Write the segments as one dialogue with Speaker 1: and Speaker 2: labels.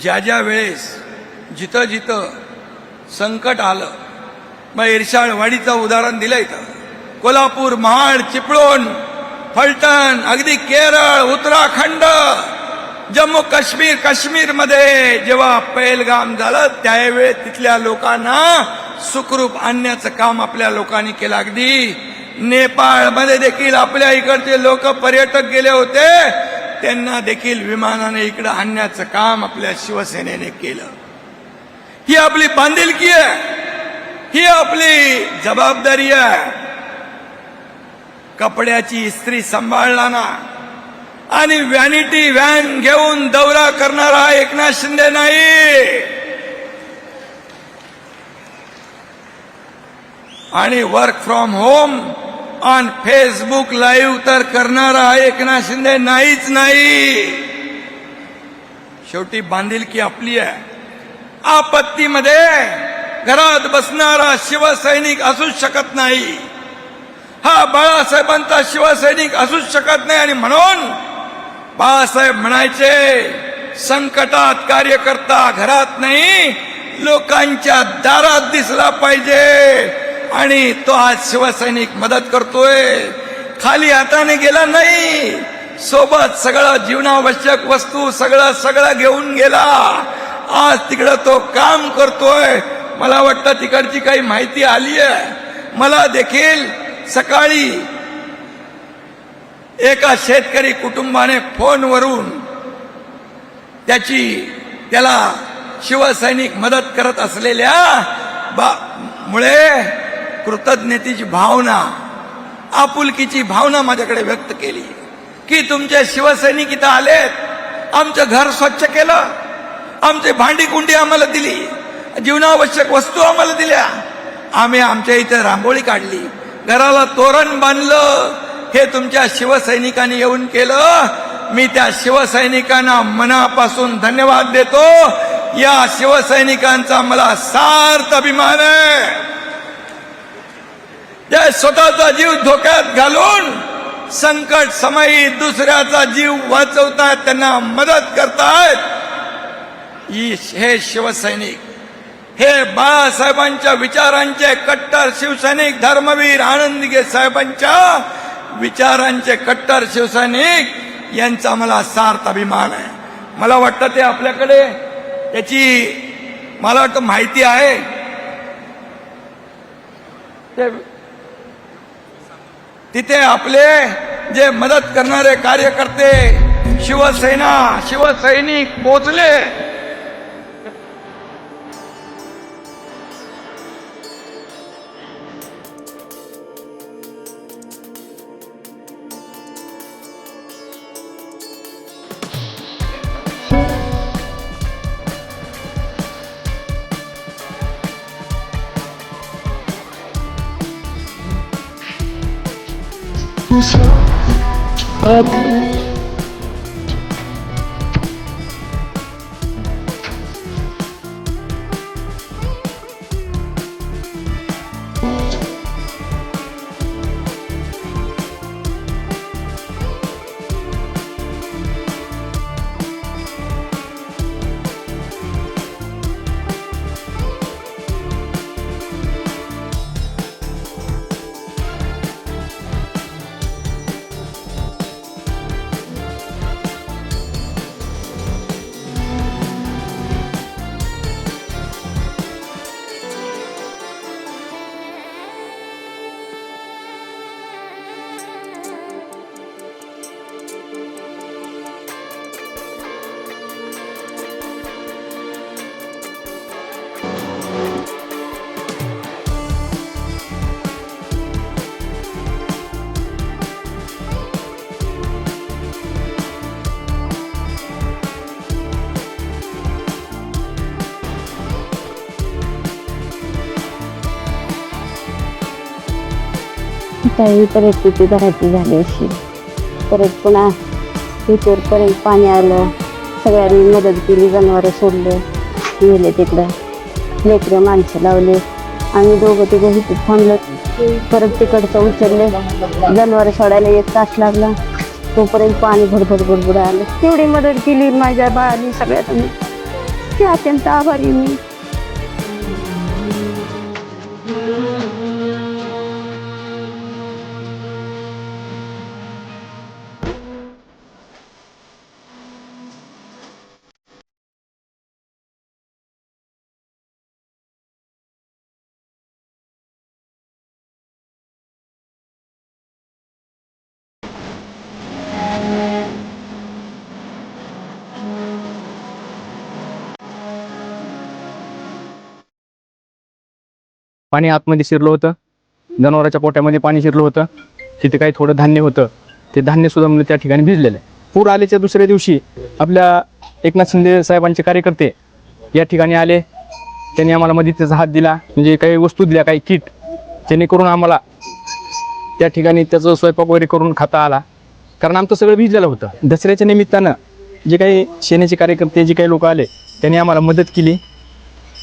Speaker 1: ज्या ज्या वेळेस जिथं जिथं संकट आलं मग इरशाळवाडीचं उदाहरण दिलं इथं. कोल्हापूर महाड चिपळूण फलटण अगदी केरळ उत्तराखंड जम्मू काश्मीर काश्मीरमध्ये जेव्हा पहिलगाम झालं त्यावेळी तिथल्या लोकांना सुखरूप आणण्याचं काम आपल्या लोकांनी केलं. अगदी नेपाळमध्ये देखील आपल्या इकडचे लोक पर्यटक गेले होते. त्यांना देखील विमानाने इकडे आणण्याचं काम आपल्या शिवसेनेने केलं. ही आपली बांधिलकी आहे. ही आपली जबाबदारी आहे. कपड्याची इस्त्री सांभाळला ना आणि व्हॅनिटी व्हॅन घेऊन दौरा करणारा एकनाथ शिंदे नाही. आणि work from home on Facebook live तर करणारा एकनाथ शिंदे नाहीच नाही. शेवटी बांधिलकी आपली आहे. आपत्तीमध्ये घरात बसणारा शिवसैनिक असूच शकत नाही. हा बाळासाहेबांचा शिवसैनिक असूच शकत नाही आणि म्हणून बाळासाहेब म्हणायचे संकटात कार्यकर्ता घरात नाही लोकांच्या दारात दिसला पाहिजे. आणि तो आज शिवसैनिक मदत करतोय. खाली हाताने गेला नाही. सोबत सगळं जीवनावश्यक वस्तू सगळं सगळं घेऊन गेला. आज तिकडं तो काम करतोय. मला वाटतं तिकडची काही माहिती आली आहे मला देखील सकाळी एका शेतकरी कुटुंबाने फोनवरून त्याची त्याला शिवसैनिक मदत करत असलेल्या बा मुळे कृतज्ञतेची भावना आपुलकीची भावना माझ्याकडे व्यक्त केली. की तुमचे शिवसैनिक इथं आलेत आमचं घर स्वच्छ केलं आमची भांडी कुंडी आम्हाला दिली जीवनावश्यक वस्तू आम्हाला दिल्या. आम्ही आमच्या इथे रांगोळी काढली. घराला तोरण बांधलं. हे तुमच्या शिवसैनिकांनी येऊन केलं. मी त्या शिवसैनिकांना मनापासून धन्यवाद देतो. या शिवसैनिकांचा मला सार्थ अभिमान आहे. त्या स्वतःचा जीव धोक्यात घालून संकट समयी दुसऱ्याचा जीव वाचवतायत त्यांना मदत करतायत हे शिवसैनिक हे बाळासाहेबांच्या विचारांचे कट्टर शिवसैनिक धर्मवीर आनंदगे साहेबांच्या विचारांचे कट्टर शिवसैनिक यांचा मला सार्थ अभिमान आहे. मला वाटतं ते आपल्याकडे त्याची मला वाटतं माहिती आहे. ते तिथे आपले जे मदत करणारे कार्यकर्ते शिवसेना शिवसैनिक पोचले.
Speaker 2: himself up काही परिस्थिती घराची झाली अशी. परत पुन्हा इथेपर्यंत पाणी आलं सगळ्यांनी मदत केली जनावरं सोडले नेले तिकडं. लेकरं माणसं लावले. आम्ही दोघं तिघं इथे थांबलो. परत तिकडचं उचलले. जनावरं सोडायला एक तास लागला. तोपर्यंत पाणी भडभड भडभड आलं. तेवढी मदत केली माझ्या बाळाने सगळ्यात ते अत्यंत आभारी मी.
Speaker 3: पाणी आतमध्ये शिरलं होतं. जनावराच्या पोट्यामध्ये पाणी शिरलं होतं. तिथे काही थोडं धान्य होतं. ते धान्य सुद्धा म्हणजे त्या ठिकाणी भिजलेलं आहे. पूर आल्याच्या दुसऱ्या दिवशी आपल्या एकनाथ शिंदे साहेबांचे कार्यकर्ते या ठिकाणी आले. त्यांनी आम्हाला मदतीचा हात दिला. म्हणजे काही वस्तू दिल्या काही किट. जेणेकरून आम्हाला त्या ठिकाणी त्याचं स्वयंपाक वगैरे करून खाता आला. कारण आमचं सगळं भिजलेलं होतं. दसऱ्याच्या निमित्तानं जे काही सेनेचे कार्यकर्ते जे काही लोक आले त्यांनी आम्हाला मदत केली.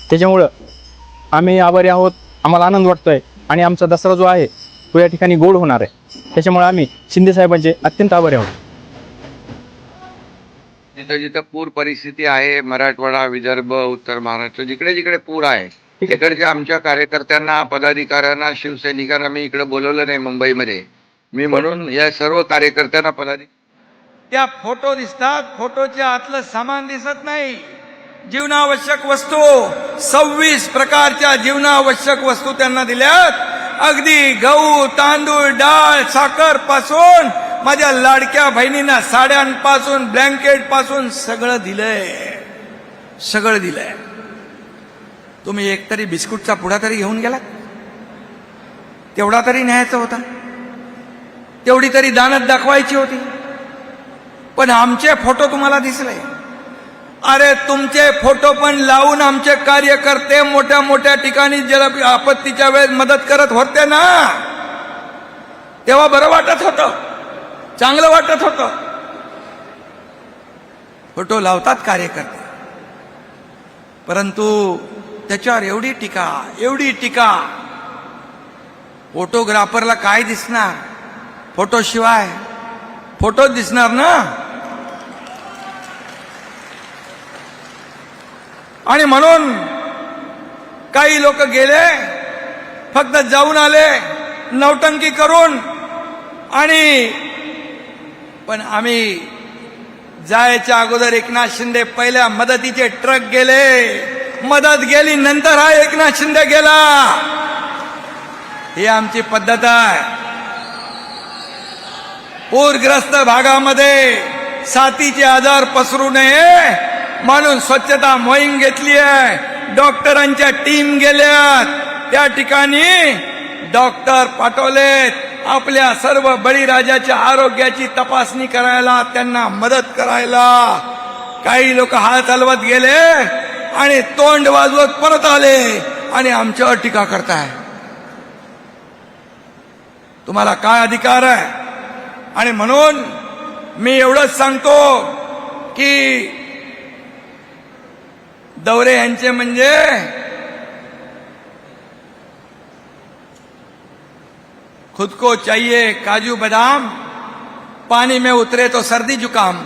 Speaker 3: त्याच्यामुळं आम्ही आभारी आहोत. आम्हाला आनंद वाटतोय आणि आमचा दसरा जो आहे तो या ठिकाणी गोड होणार आहे. त्याच्यामुळे आम्ही शिंदे साहेबांचे अत्यंत आभारी आहोत.
Speaker 4: जिथं जिथं पूर परिस्थिती आहे मराठवाडा विदर्भ उत्तर महाराष्ट्र जिकडे जिकडे पूर आहे तिकडच्या आमच्या कार्यकर्त्यांना पदाधिकाऱ्यांना शिवसैनिकांना मी इकडे बोलवलं नाही मुंबईमध्ये. मी म्हणून या सर्व कार्यकर्त्यांना पदाधिकारी
Speaker 1: त्या फोटो दिसतात फोटोच्या आतलं सामान दिसत नाही. जीवनावश्यक वस्तू सव्वीस प्रकारच्या जीवनावश्यक वस्तू त्यांना दिल्यात. अगदी गहू तांदूळ डाळ साखरपासून माझ्या लाडक्या बहिणींना साड्यांपासून ब्लँकेटपासून सगळं दिलंय. सगळं दिलंय. तुम्ही एकतरी बिस्कुटचा पुडा तरी घेऊन गेलात? तेवढा तरी न्यायचा होता. तेवढी तरी दानत दाखवायची होती. पण आमचे फोटो तुम्हाला दिसले. अरे तुमचे फोटो पण लावून आमचे कार्यकर्ते मोठ्या मोठ्या ठिकाणी जल आपत्तीच्या वेळेस मदत करत होते ना तेव्हा बरं वाटत होतं. चांगलं वाटत होतं. फोटो लावतात कार्यकर्ते. परंतु त्याच्यावर एवढी टीका एवढी टीका. फोटोग्राफरला काय दिसणार? फोटोशिवाय फोटो दिसणार ना? आणि म्हणून काही लोक गेले फक्त जाऊन आले नौटंकी करून आणि पण आम्ही जायच्या अगोदर एकनाथ शिंदे पहिल्या मदतीचे ट्रक गेले. मदत गेली नंतर हा एकनाथ शिंदे गेला. ही आमची पद्धत आहे. पूरग्रस्त भागामध्ये साथीचे आजार पसरू नये. म्हणून स्वच्छता मोहीम घेतली आहे. डॉक्टरांच्या टीम गेल्यात. त्या ठिकाणी डॉक्टर पाठवलेत. आपल्या सर्व बळीराजाच्या आरोग्याची तपासणी करायला त्यांना मदत करायला. काही लोक हात हलवत गेले आणि तोंड वाजवत परत आले आणि आमच्यावर टीका करताय. तुम्हाला काय अधिकार आहे? आणि म्हणून मी एवढंच सांगतो की दौरे यांचे म्हणजे खुद को चाहिए काजू बादाम पानी में उतरे तो सर्दी जुकाम।